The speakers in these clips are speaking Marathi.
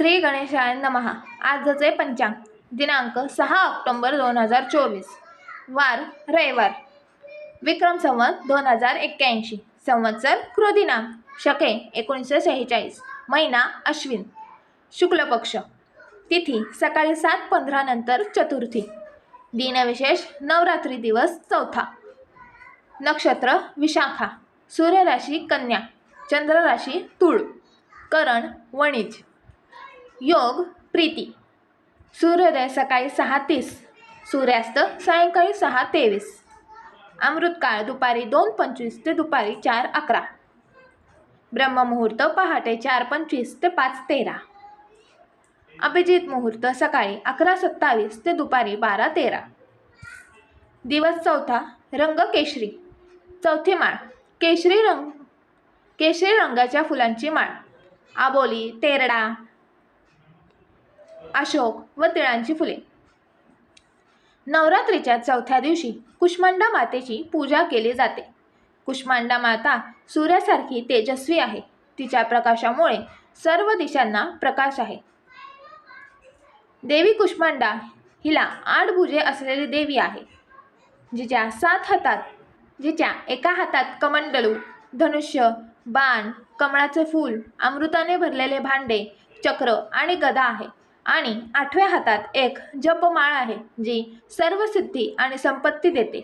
श्री गणेशाय नमहा आजचे पंचांग. दिनांक सहा ऑक्टोंबर दोन हजार चोवीस. वार रविवार. विक्रम संवत दोन हजार एक्क्याऐंशी. संवत्सर क्रोधिनाम शके एकोणीसशे सेहेचाळीस महिना अश्विन. शुक्ल पक्ष तिथी सकाळी सात पंधरा नंतर चतुर्थी. दिनविशेष नवरात्री दिवस चौथा. नक्षत्र विशाखा. सूर्यराशी कन्या. चंद्रराशी तुळ. करण वणिज. योग प्रीती. सूर्योदय सकाळी सहा तीस सूर्यास्त सायंकाळी सहा तेवीस अमृतकाळ दुपारी दोन पंचवीस ते दुपारी चार अकरा ब्रह्ममुहूर्त पहाटे चार पंचवीस ते पाच तेरा अभिजित मुहूर्त सकाळी अकरा सत्तावीस ते दुपारी बारा तेरा दिवस चौथा रंग केशरी चौथी माळ केशरी रंग केशरी रंगाच्या फुलांची माळ आबोली तेरडा अशोक व तिळांची फुले. नवरात्रीच्या चौथ्या दिवशी कुष्मांडा मातेची पूजा केली जाते. कुष्मांडा माता सूर्यासारखी तेजस्वी आहे. तिच्या प्रकाशामुळे सर्व दिशांना प्रकाश आहे. देवी कुष्मांडा हिला आठ भुजे असलेली देवी आहे. जिच्या सात हातात जिच्या एका हातात कमंडलू धनुष्य बाण कमळाचे फूल अमृताने भरलेले भांडे चक्र आणि गदा आहे. आणि आठव्या हातात एक जपमाळ आहे जी सर्व सिद्धी आणि संपत्ती देते.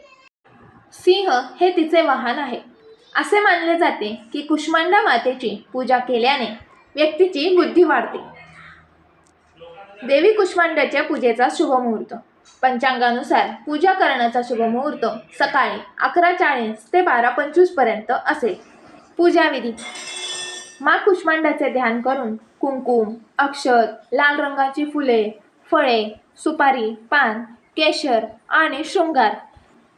सिंह हे तिचे वाहन आहे. असे मानले जाते की कुष्मांडा मातेची पूजा केल्याने व्यक्तीची बुद्धी वाढते. देवी कुष्मांडाच्या पूजेचा शुभमुहूर्त पंचांगानुसार पूजा करण्याचा शुभमुहूर्त सकाळी अकरा चाळीस ते बारा पंचवीसपर्यंत असेल. पूजाविधी मा कुष्मांडाचे ध्यान करून कुंकुम अक्षत लाल रंगाची फुले फळे सुपारी पान केशर आणि शृंगार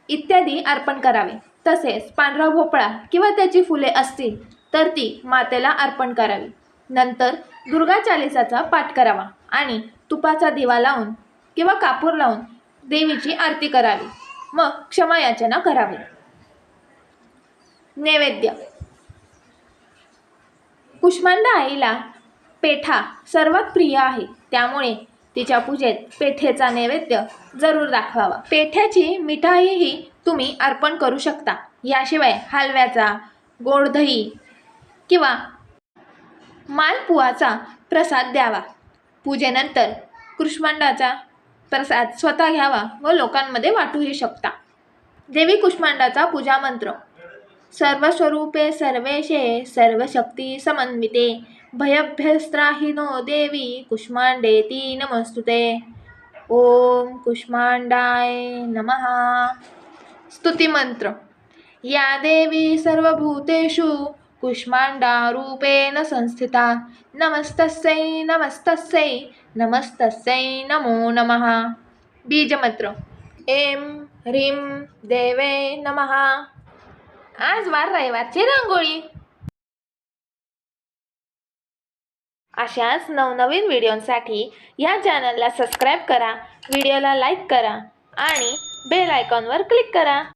इत्यादी अर्पण करावे. तसेच पांढरा भोपळा किंवा त्याची फुले असतील तर ती मातेला अर्पण करावी. नंतर दुर्गा चालिसाचा पाठ करावा आणि तुपाचा दिवा लावून किंवा कापूर लावून देवीची आरती करावी. मग क्षमायाचना करावी. नैवेद्य. कुष्मांडा आईला पेठा सर्वात प्रिय आहे. त्यामुळे तिच्या पूजेत पेठेचा नैवेद्य जरूर दाखवावा. पेठ्याची मिठाईही तुम्ही अर्पण करू शकता. याशिवाय हलव्याचा गोड दही किंवा मालपुआचा प्रसाद द्यावा. पूजेनंतर कुष्मांडाचा प्रसाद स्वतः घ्यावा व लोकांमध्ये वाटूही शकता. देवी कुष्मांडाचा पूजा मंत्र सर्वस्वरूपे सर्वेशे सर्वशक्ती समन्विते। भयभ्यस्त्राहिनो देवी कुष्मांडेती नमस्तुते। ओम कुष्मांडाय नमः। स्तुतिमंत्र या देवी सर्वभूतेषु कुष्माण्डारूपेण संस्थिता। नमस्तस्यै नमस्तस्यै नमस्तस्यै नमो नमः। बीजमन्त्र ऐं ह्रीं देवे नमः। आज वार रविवारची रांगोळी. अशाच नवनवीन व्हिडिओंसाठी या चॅनलला सबस्क्राईब करा व्हिडिओला लाईक करा आणि बेल आयकॉनवर क्लिक करा.